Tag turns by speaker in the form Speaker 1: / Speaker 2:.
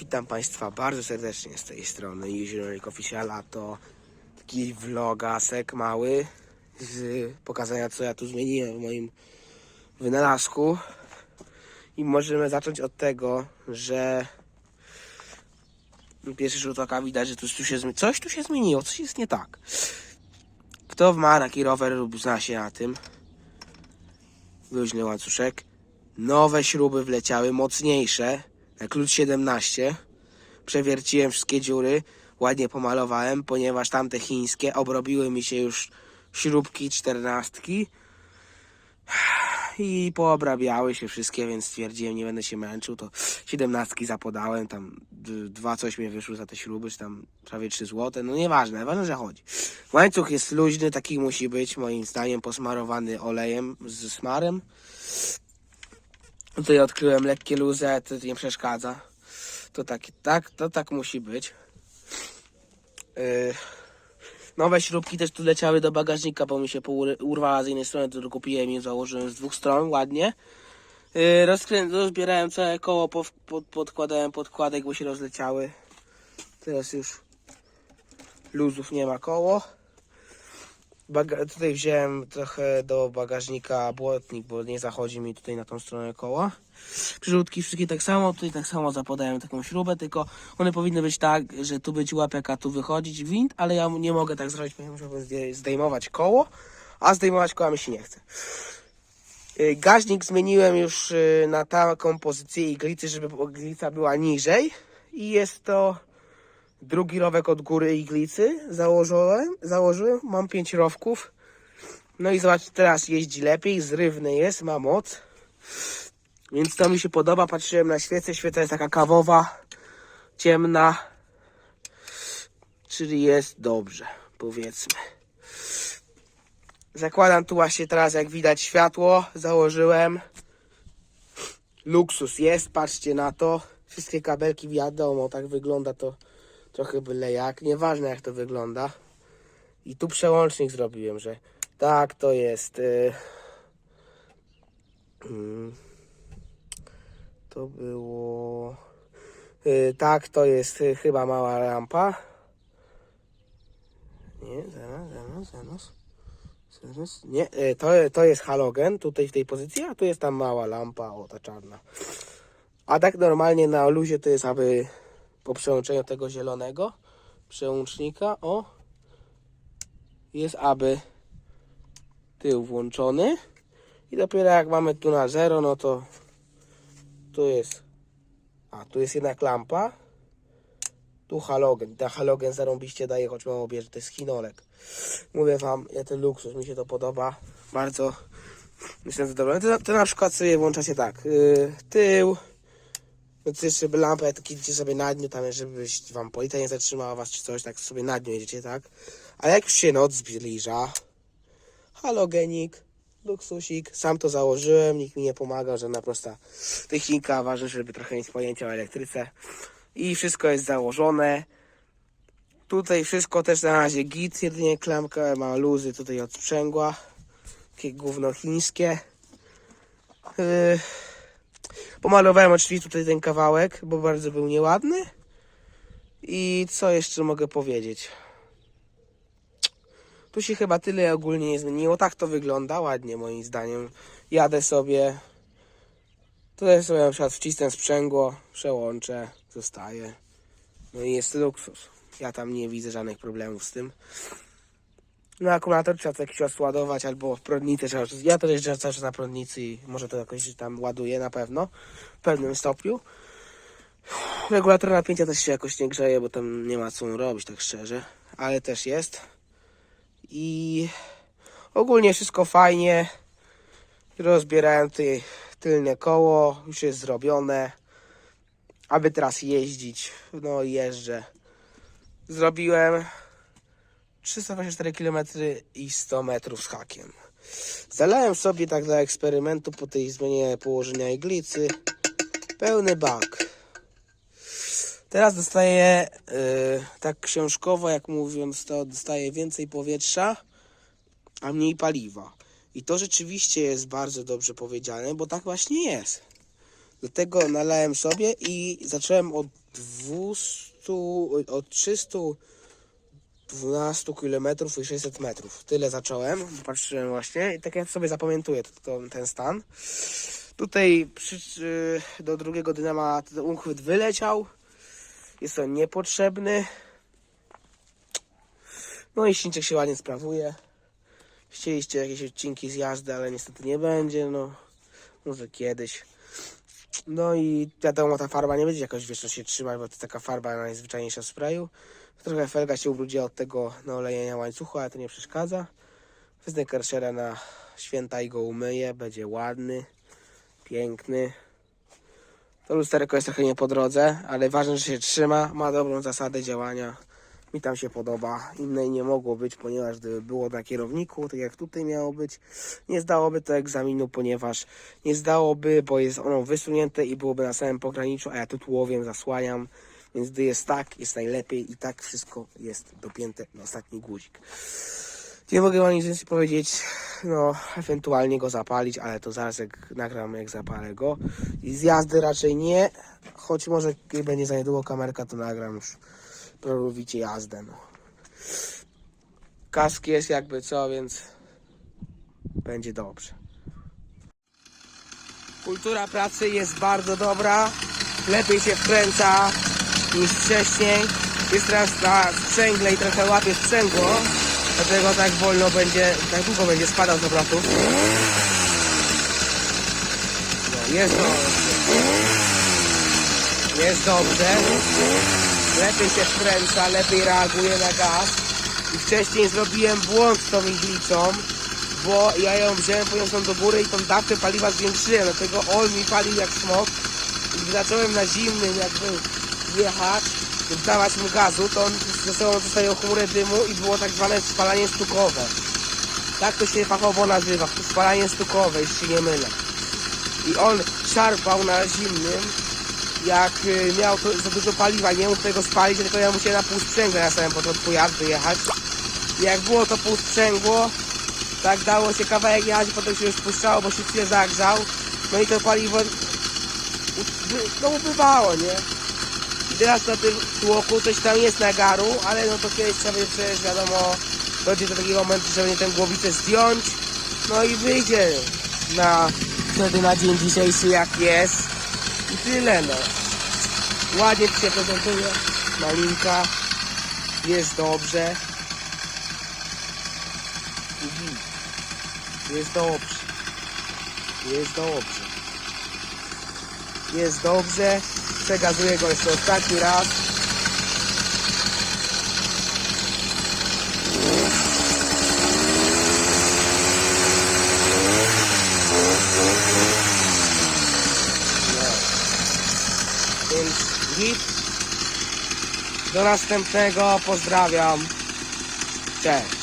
Speaker 1: Witam Państwa bardzo serdecznie z tej strony Juziorik Officiala. To taki vlogasek mały z pokazania co ja tu zmieniłem w moim wynalazku. I możemy zacząć od tego, że pierwszy rzut oka widać, że coś tu się, coś tu się zmieniło, coś jest nie tak. Kto ma taki rower lub zna się na tym, luźny łańcuszek, nowe śruby wleciały, mocniejsze, klucz 17. Przewierciłem wszystkie dziury, ładnie pomalowałem, ponieważ tamte chińskie obrobiły mi się już śrubki czternastki i poobrabiały się wszystkie, więc stwierdziłem, nie będę się męczył, to siedemnastki zapodałem, tam dwa coś mi wyszły za te śruby, czy tam prawie 3 złote, no nieważne, ważne, że chodzi. Łańcuch jest luźny, taki musi być, moim zdaniem, posmarowany olejem z smarem. Tutaj odkryłem lekkie ale to nie przeszkadza. To tak, tak, to tak musi być. Yy, nowe śrubki też tu leciały do bagażnika, bo mi się urwała z jednej strony, to kupiłem i założyłem z dwóch stron, ładnie. Yy, rozkrę- rozbierałem całe koło, pod, pod, podkładałem podkładek, bo się rozleciały. Teraz już luzów nie ma koło. Baga- tutaj wziąłem trochę do bagażnika błotnik, bo nie zachodzi mi tutaj na tą stronę koła. Przyrzutki wszystkie tak samo, tutaj tak samo zapodałem taką śrubę, tylko one powinny być tak, że tu być łapek, a tu wychodzić wind, ale ja nie mogę tak zrobić, ponieważ musiałbym zdej- zdejmować koło, a zdejmować koła mi się nie chce. Y, Gaźnik zmieniłem już y, na taką pozycję iglicy, żeby iglica była niżej i jest to drugi rowek od góry iglicy założyłem, założyłem, mam pięć rowków. No i zobacz, teraz jeździ lepiej, zrywny jest, ma moc. Więc to mi się podoba, patrzyłem na świecę, świeca jest taka kawowa, ciemna. Czyli jest dobrze, powiedzmy. Zakładam tu właśnie teraz, jak widać, światło, założyłem. Luksus jest, patrzcie na to. Wszystkie kabelki wiadomo, tak wygląda to trochę byle jak, nieważne jak to wygląda. I tu przełącznik zrobiłem, że tak to jest. y, mm, to było. y, tak to jest y, chyba mała lampa. Nie, zaraz, zaraz, zaraz. Zaraz. Nie, y, to, to jest halogen tutaj w tej pozycji, a tu jest ta mała lampa, o ta czarna. A tak normalnie na luzie to jest aby po przełączeniu tego zielonego przełącznika, o, jest aby tył włączony i dopiero jak mamy tu na zero, no to tu jest, a tu jest jednak lampa, tu halogen, ta halogen zarąbiście daje, choć mało bierze, to jest chinolek. Mówię wam, ja ten luksus, mi się to podoba, bardzo myślę, że dobre. To, to na przykład sobie włączacie tak, yy, tył, więc jeszcze by lampę tak idziecie sobie na dniu, tam żeby wam policja nie zatrzymała was czy coś, tak sobie na dniu jedziecie, tak? A jak już się noc zbliża, halogenik, luksusik, sam to założyłem, nikt mi nie pomagał, żadna prosta technika, ważne, żeby trochę mieć pojęcia o elektryce. I wszystko jest założone. Tutaj wszystko też na razie git, jedynie klamka ma luzy tutaj od sprzęgła. Takie gówno chińskie. Yy, Pomalowałem oczywiście tutaj ten kawałek, bo bardzo był nieładny. I co jeszcze mogę powiedzieć? Tu się chyba tyle ogólnie nie zmieniło. Tak to wygląda ładnie moim zdaniem. Jadę sobie. Tutaj sobie na przykład wcisnę sprzęgło, przełączę, zostaje. No i jest luksus. Ja tam nie widzę żadnych problemów z tym. No akumulator trzeba co jakiś ładować albo prądnicę trzeba. Ja to jeżdżę cały czas na prądnicy i może to jakoś tam ładuje na pewno. W pewnym stopniu. Regulator napięcia też się jakoś nie grzeje, bo tam nie ma co robić tak szczerze. Ale też jest. I ogólnie wszystko fajnie. Rozbierałem tutaj tylne koło. Już jest zrobione. Aby teraz jeździć. No jeżdżę. Zrobiłem 324 km i 100 metrów z hakiem. Zalałem sobie tak dla eksperymentu po tej zmianie położenia iglicy pełny bak. Teraz dostaję yy, tak książkowo, jak mówiąc, to dostaję więcej powietrza, a mniej paliwa. I to rzeczywiście jest bardzo dobrze powiedziane, bo tak właśnie jest. Dlatego nalałem sobie i zacząłem od 200, od 312 km i 600 metrów. Tyle zacząłem, patrzyłem właśnie i tak jak sobie zapamiętuję to, to, ten stan. Tutaj przy, y, do drugiego dynama uchwyt wyleciał. Jest on niepotrzebny. No i silniczek się ładnie sprawuje. Chcieliście jakieś odcinki z jazdy, ale niestety nie będzie, no. Może kiedyś. No i wiadomo, ta farba nie będzie jakoś wiecznie się trzymać, bo to taka farba najzwyczajniejsza w sprayu. Trochę felga się ubrudziła od tego naolejenia łańcuchu, ale to nie przeszkadza. Wezmę Kershera na święta i go umyję, będzie ładny, piękny. To lusterko jest trochę nie po drodze, ale ważne, że się trzyma, ma dobrą zasadę działania. Mi tam się podoba. Innej nie mogło być, ponieważ gdyby było na kierowniku, tak jak tutaj miało być, nie zdałoby to egzaminu, ponieważ nie zdałoby, bo jest ono wysunięte i byłoby na samym pograniczu, a ja tu tułowiem zasłaniam. Więc gdy jest tak, jest najlepiej i tak wszystko jest dopięte na ostatni guzik. Nie mogę wam nic więcej powiedzieć, no ewentualnie go zapalić, ale to zaraz jak nagram, jak zapalę go. I z jazdy raczej nie, choć może będzie za niedługo kamerka, to nagram już prorowicie jazdę, no. Kask jest jakby co, więc będzie dobrze. Kultura pracy jest bardzo dobra, lepiej się wkręca niż wcześniej. Jest teraz na sprzęgle i trochę łapie sprzęgło, dlatego tak wolno będzie, tak długo będzie spadał z obrotów. No, jest dobrze. Jest dobrze. Lepiej się wkręca, lepiej reaguje na gaz. I wcześniej zrobiłem błąd z tą iglicą, bo ja ją wziąłem, poniosłem do góry i tą dawkę paliwa zwiększyłem, dlatego on mi palił jak smok. I gdy zacząłem na zimnym jakby jechać, dawać mu gazu, to on ze sobą zostawiał chmurę dymu i było tak zwane spalanie stukowe. Tak to się fachowo nazywa, spalanie stukowe, jeśli się nie mylę. I on szarpał na zimnym, jak y, miał to, za dużo paliwa, nie mógł tego spalić, tylko ja musiałem na pół sprzęgła na samym początku jazdy jechać. Jak było to pół sprzęgło, tak dało się kawałek jechać, potem się już puszczało, bo się chwilę zagrzał. No i to paliwo no ubywało, nie? I teraz na tym tłoku coś tam jest nagaru, ale no to kiedyś trzeba będzie wiadomo, dojdzie do takiego momentu, że będzie tę głowicę zdjąć, no i wyjdzie na wtedy na dzień dzisiejszy jak jest. I tyle no. Ładnie się prezentuje. Malinka. Jest dobrze. Jest dobrze. Jest dobrze. Jest dobrze. Przegazuję go jeszcze ostatni raz. Git. Do następnego. Pozdrawiam. Cześć.